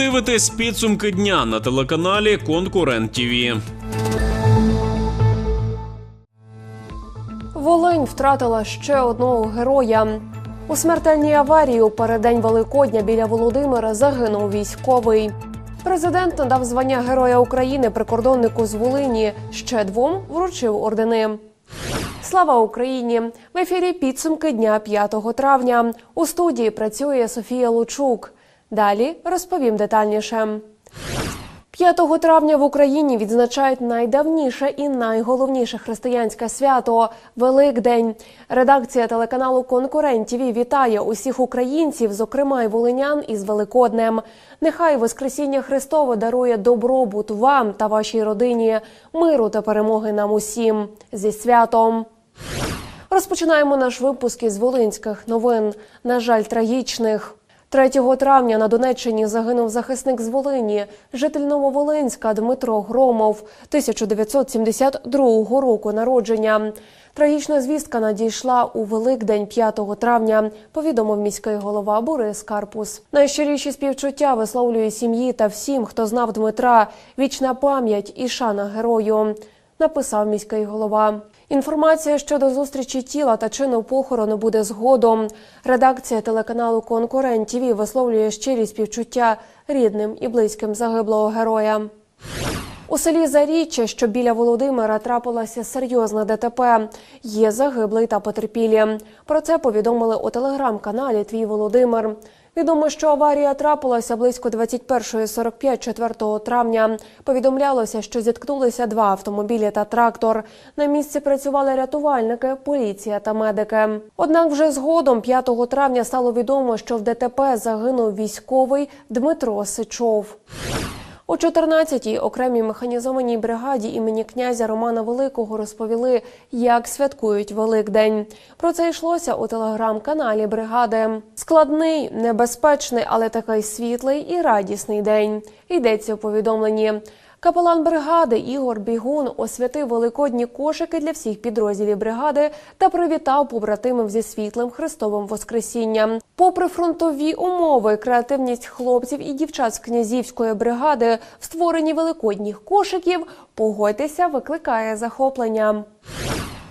дивитесь підсумки дня на телеканалі Конкурент ТІВІ. Волинь втратила ще одного героя. У смертельній аварії у переддень Великодня біля Володимира загинув військовий. Президент надав звання Героя України прикордоннику з Волині. Ще двом вручив ордени. Слава Україні! В ефірі підсумки дня 5 травня. У студії працює Софія Лучук. Далі розповім детальніше. 5 травня в Україні відзначають найдавніше і найголовніше християнське свято Великдень. Редакція телеканалу Конкурент ТІВІ вітає усіх українців, зокрема й волинян, із Великоднем. Нехай Воскресіння Христове дарує добробут вам та вашій родині, миру та перемоги нам усім зі святом. Розпочинаємо наш випуск із волинських новин. На жаль, трагічних. 3 травня на Донеччині загинув захисник з Волині, житель Нововолинська Дмитро Громов, 1972 року народження. Трагічна звістка надійшла у Великдень 5 травня. Повідомив міський голова Борис Карпус. Найщиріші співчуття висловлює сім'ї та всім, хто знав Дмитра. Вічна пам'ять і шана герою. Написав міський голова. Інформація щодо зустрічі тіла та чину похорону буде згодом. Редакція телеканалу Конкурент ТІВІ висловлює щирі співчуття рідним і близьким загиблого героя. У селі Заріччя, що біля Володимира, трапилася серйозна ДТП. Є загиблий та потерпілі. Про це повідомили у телеграм-каналі Твій Володимир. Відомо, що аварія трапилася близько 21.45 4 травня. Повідомлялося, що зіткнулися два автомобілі та трактор. На місці працювали рятувальники, поліція та медики. Однак вже згодом, 5 травня, стало відомо, що в ДТП загинув військовий Дмитро Сичов. У 14-й окремій механізованій бригаді імені князя Романа Великого розповіли, як святкують Великдень. Про це йшлося у телеграм-каналі бригади. Складний, небезпечний, але такий світлий і радісний день. Йдеться у повідомленні. Капелан бригади Ігор Бігун освятив великодні кошики для всіх підрозділів бригади та привітав побратимів зі світлим Христовим Воскресінням. Попри фронтові умови, креативність хлопців і дівчат з князівської бригади в створенні великодніх кошиків, погодьтеся, викликає захоплення.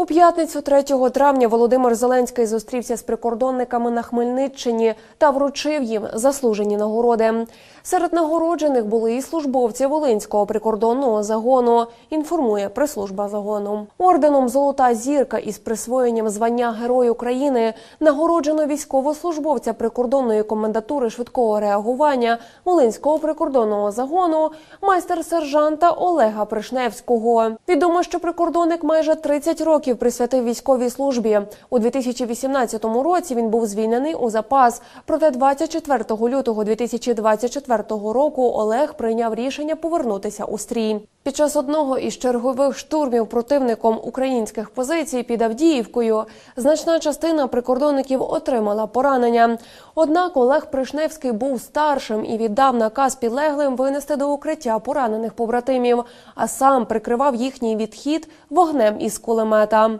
У п'ятницю 3 травня Володимир Зеленський зустрівся з прикордонниками на Хмельниччині та вручив їм заслужені нагороди. Серед нагороджених були і службовці Волинського прикордонного загону. Інформує прес-служба загону. Орденом Золота зірка із присвоєнням звання Герой України нагороджено військовослужбовця прикордонної комендатури швидкого реагування Волинського прикордонного загону, майстер-сержанта Олега Пришневського. Відомо, що прикордонник майже 30 років присвятив військовій службі. У 2018 році він був звільнений у запас. Проте 24 лютого 2024 року Олег прийняв рішення повернутися у стрій. Під час одного із чергових штурмів противником українських позицій під Авдіївкою значна частина прикордонників отримала поранення. Однак Олег Пришневський був старшим і віддав наказ підлеглим винести до укриття поранених побратимів, а сам прикривав їхній відхід вогнем із кулемета.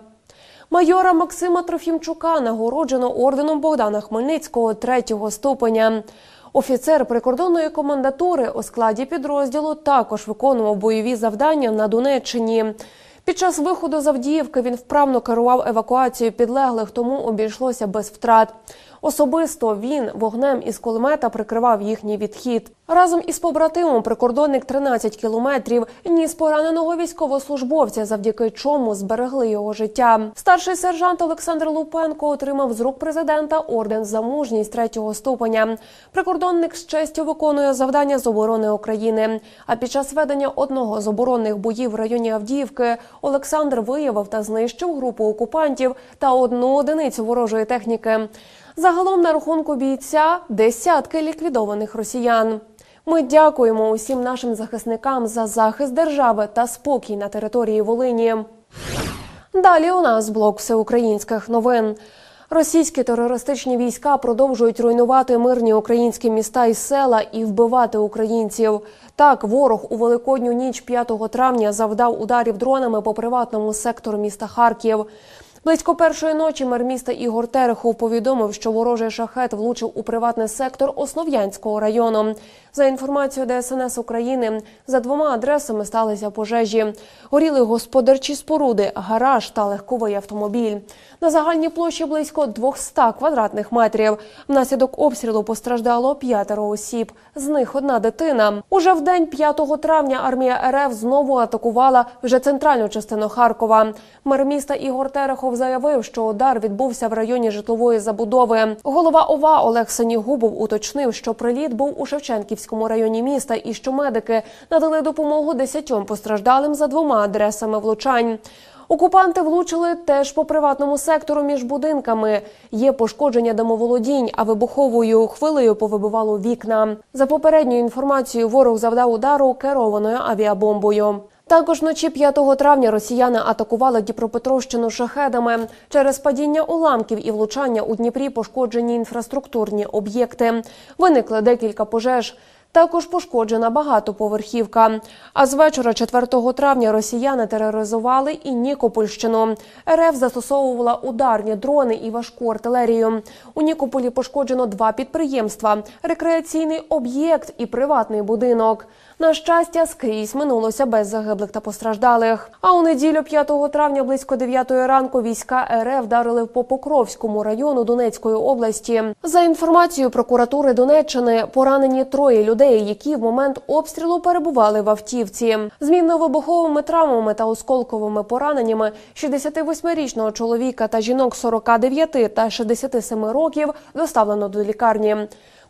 Майора Максима Трофімчука нагороджено орденом Богдана Хмельницького третього ступеня. Офіцер прикордонної комендатури у складі підрозділу також виконував бойові завдання на Донеччині. Під час виходу з Авдіївки він вправно керував евакуацією підлеглих, тому обійшлося без втрат. Особисто він вогнем із кулемета прикривав їхній відхід. Разом із побратимом прикордонник 13 кілометрів ніс пораненого військовослужбовця, завдяки чому зберегли його життя. Старший сержант Олександр Лупенко отримав з рук президента орден за мужність третього ступеня. Прикордонник з честю виконує завдання з оборони України. А під час ведення одного з оборонних боїв в районі Авдіївки Олександр виявив та знищив групу окупантів та одну одиницю ворожої техніки. Загалом на рахунку бійця десятки ліквідованих росіян. Ми дякуємо усім нашим захисникам за захист держави та спокій на території Волині. Далі у нас блок всеукраїнських новин. Російські терористичні війська продовжують руйнувати мирні українські міста і села і вбивати українців. Так, ворог у великодню ніч 5 травня завдав ударів дронами по приватному сектору міста Харків. Близько першої ночі мер міста Ігор Терехов повідомив, що ворожий шахет влучив у приватний сектор Основ'янського району. За інформацією ДСНС України, за двома адресами сталися пожежі. Горіли господарчі споруди, гараж та легковий автомобіль. На загальній площі близько 200 квадратних метрів. Внаслідок обстрілу постраждало п'ятеро осіб. З них одна дитина. Уже в день 5 травня армія РФ знову атакувала вже центральну частину Харкова. Мер міста Ігор Терехов заявив, що удар відбувся в районі житлової забудови. Голова ОВА Олег Сенігубов уточнив, що приліт був у Шевченківському районі міста і що медики надали допомогу десятьом постраждалим за двома адресами влучань. Окупанти влучили теж по приватному сектору між будинками. Є пошкодження домоволодінь, а вибуховою хвилею повибивало вікна. За попередньою інформацією, ворог завдав удару керованою авіабомбою. Також вночі 5 травня росіяни атакували Дніпропетровщину шахедами. Через падіння уламків і влучання у Дніпрі пошкоджені інфраструктурні об'єкти. Виникли декілька пожеж. Також пошкоджена багатоповерхівка. А з вечора 4 травня росіяни тероризували і Нікопольщину. РФ застосовувала ударні дрони і важку артилерію. У Нікополі пошкоджено два підприємства: рекреаційний об'єкт і приватний будинок. На щастя, скрізь минулося без загиблих та постраждалих. А у неділю 5 травня близько 9 ранку війська РФ вдарили по Покровському району Донецької області. За інформацією прокуратури Донеччини, поранені троє людей, які в момент обстрілу перебували в автівці. З мінно-вибуховими травмами та осколковими пораненнями 68-річного чоловіка та жінок 49 та 67 років доставлено до лікарні.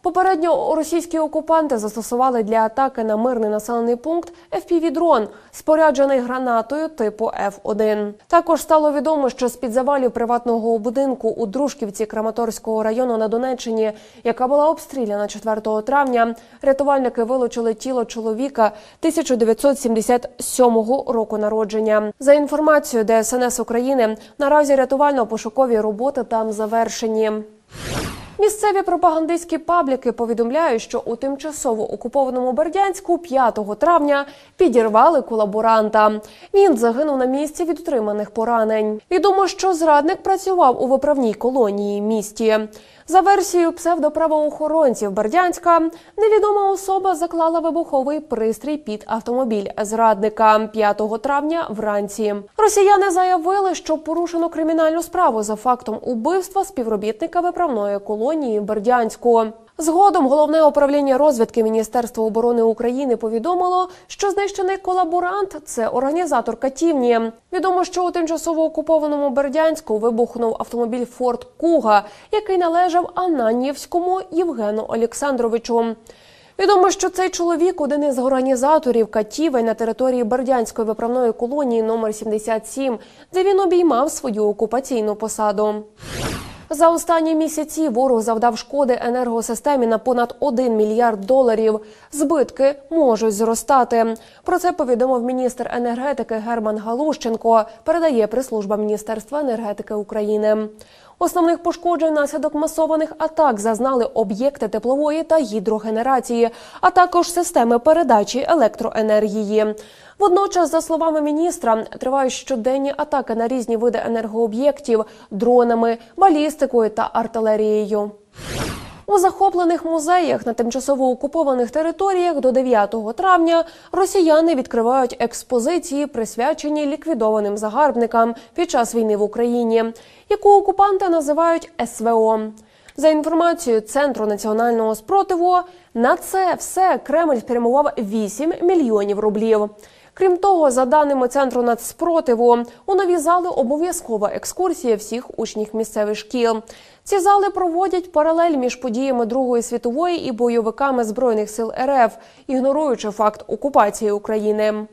Попередньо російські окупанти застосували для атаки на мирний населений пункт FPV-дрон, споряджений гранатою типу F1. Також стало відомо, що з під завалів приватного будинку у Дружківці Краматорського району на Донеччині, яка була обстріляна 4 травня, рятувальники вилучили тіло чоловіка 1977 року народження. За інформацією ДСНС України, наразі рятувально-пошукові роботи там завершені. Місцеві пропагандистські пабліки повідомляють, що у тимчасово окупованому Бердянську 5 травня підірвали колаборанта. Він загинув на місці від отриманих поранень. Відомо, що зрадник працював у виправній колонії місті. За версією псевдоправоохоронців Бердянська, невідома особа заклала вибуховий пристрій під автомобіль зрадника 5 травня вранці. Росіяни заявили, що порушено кримінальну справу за фактом убивства співробітника виправної колонії в Бердянську. Згодом головне управління розвідки Міністерства оборони України повідомило, що знищений колаборант це організатор катівні. Відомо, що у тимчасово окупованому Бердянську вибухнув автомобіль Форд Куга, який належав Ананівському Євгену Олександровичу. Відомо, що цей чоловік один із організаторів катівень на території Бердянської виправної колонії номер 77, де він обіймав свою окупаційну посаду. За останні місяці ворог завдав шкоди енергосистемі на понад 1 мільярд доларів. Збитки можуть зростати. Про це повідомив міністр енергетики Герман Галущенко. Передає прес-служба Міністерства енергетики України. Основних пошкоджень наслідок масованих атак зазнали об'єкти теплової та гідрогенерації, а також системи передачі електроенергії. Водночас, за словами міністра, тривають щоденні атаки на різні види енергооб'єктів дронами, балістикою та артилерією. У захоплених музеях на тимчасово окупованих територіях до 9 травня росіяни відкривають експозиції, присвячені ліквідованим загарбникам під час війни в Україні, яку окупанти називають СВО. За інформацією Центру національного спротиву, на це все Кремль спрямував 8 мільйонів рублів. Крім того, за даними центру нацспротиву, у нові зали обов'язкова екскурсія всіх учнів місцевих шкіл. Ці зали проводять паралель між подіями Другої світової і бойовиками збройних сил РФ, ігноруючи факт окупації України.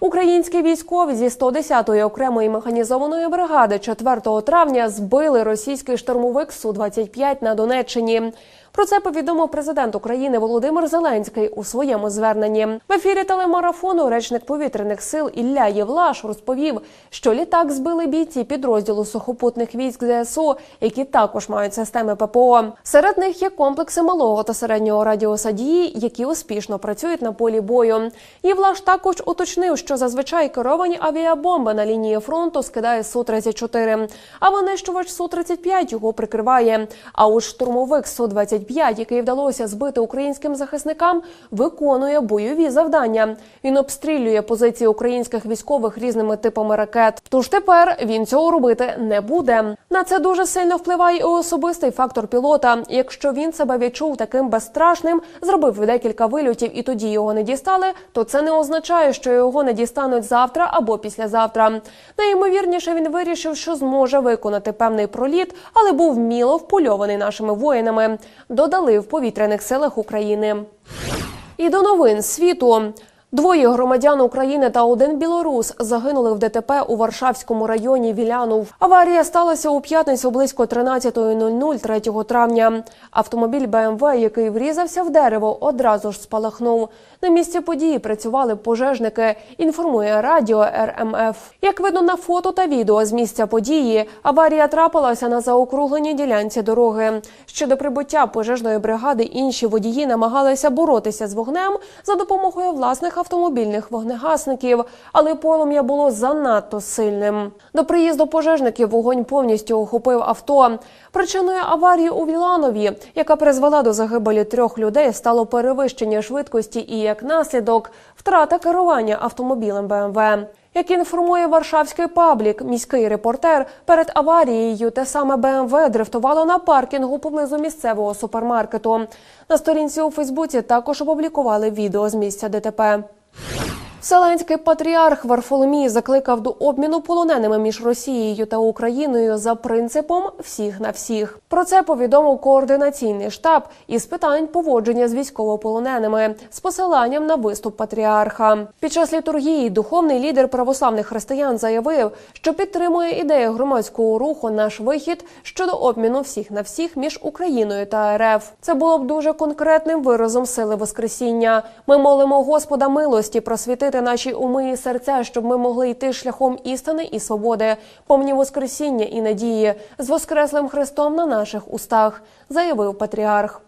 Українські військові зі 110-ї окремої механізованої бригади 4 травня збили російський штурмовик Су-25 на Донеччині. Про це повідомив президент України Володимир Зеленський у своєму зверненні. В ефірі телемарафону речник повітряних сил Ілля Євлаш розповів, що літак збили бійці підрозділу сухопутних військ ЗСУ, які також мають системи ППО. Серед них є комплекси малого та середнього радіуса дії, які успішно працюють на полі бою. Євлаш також уточнив, що зазвичай керовані авіабомби на лінії фронту скидає су 34 а винищувач Су-35 його прикриває. А у штурмовик Су-24 F-35, який вдалося збити українським захисникам, виконує бойові завдання. Він обстрілює позиції українських військових різними типами ракет. Тож тепер він цього робити не буде. На це дуже сильно впливає і особистий фактор пілота. Якщо він себе відчув таким безстрашним, зробив декілька вильотів і тоді його не дістали, то це не означає, що його не дістануть завтра або післязавтра. Найімовірніше він вирішив, що зможе виконати певний проліт, але був вміло впольований нашими воїнами. Додали в повітряних силах України. І до новин світу. Двоє громадян України та один білорус загинули в ДТП у Варшавському районі Вілянов. Аварія сталася у п'ятницю близько 13.00 3 травня. Автомобіль БМВ, який врізався в дерево, одразу ж спалахнув. На місці події працювали пожежники. Інформує радіо РМФ. Як видно на фото та відео з місця події, аварія трапилася на заокругленій ділянці дороги. Щодо прибуття пожежної бригади, інші водії намагалися боротися з вогнем за допомогою власних автомобільних вогнегасників, але полум'я було занадто сильним. До приїзду пожежників вогонь повністю охопив авто. Причиною аварії у Віланові, яка призвела до загибелі трьох людей, стало перевищення швидкості і як наслідок втрата керування автомобілем БМВ. Як інформує Варшавський паблік, міський репортер перед аварією те саме БМВ дрифтувало на паркінгу поблизу місцевого супермаркету. На сторінці у Фейсбуці також опублікували відео з місця ДТП. Вселенський патріарх Варфоломій закликав до обміну полоненими між Росією та Україною за принципом всіх на всіх. Про це повідомив координаційний штаб із питань поводження з військовополоненими з посиланням на виступ патріарха. Під час літургії духовний лідер православних християн заявив, що підтримує ідею громадського руху наш вихід щодо обміну всіх на всіх між Україною та РФ. Це було б дуже конкретним виразом сили Воскресіння. Ми молимо Господа милості просвітити наші уми і серця, щоб ми могли йти шляхом істини і свободи, повні Воскресіння і надії з Воскреслим Христом на наших устах, заявив патріарх.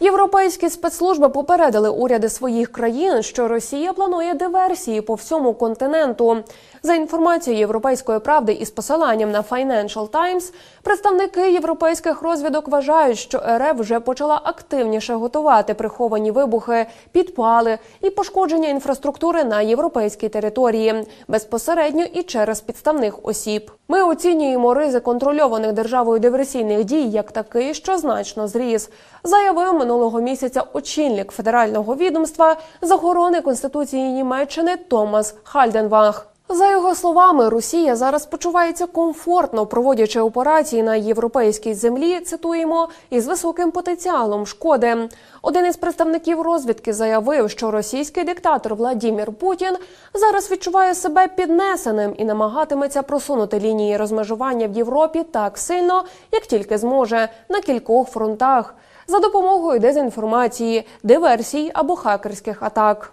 Європейські спецслужби попередили уряди своїх країн, що Росія планує диверсії по всьому континенту. За інформацією європейської правди із посиланням на Financial Times, представники європейських розвідок вважають, що РФ вже почала активніше готувати приховані вибухи, підпали і пошкодження інфраструктури на європейській території безпосередньо і через підставних осіб. Ми оцінюємо ризик контрольованих державою диверсійних дій як такий, що значно зріс, заявив минулого місяця очільник федерального відомства з охорони конституції Німеччини Томас Хальденвах. За його словами, Росія зараз почувається комфортно, проводячи операції на європейській землі. Цитуємо із високим потенціалом шкоди. Один із представників розвідки заявив, що російський диктатор Владімір Путін зараз відчуває себе піднесеним і намагатиметься просунути лінії розмежування в Європі так сильно, як тільки зможе, на кількох фронтах за допомогою дезінформації, диверсій або хакерських атак.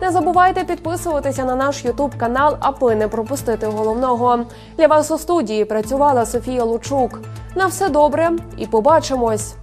Не забувайте підписуватися на наш Ютуб канал, аби не пропустити головного. Для вас у студії працювала Софія Лучук. На все добре і побачимось.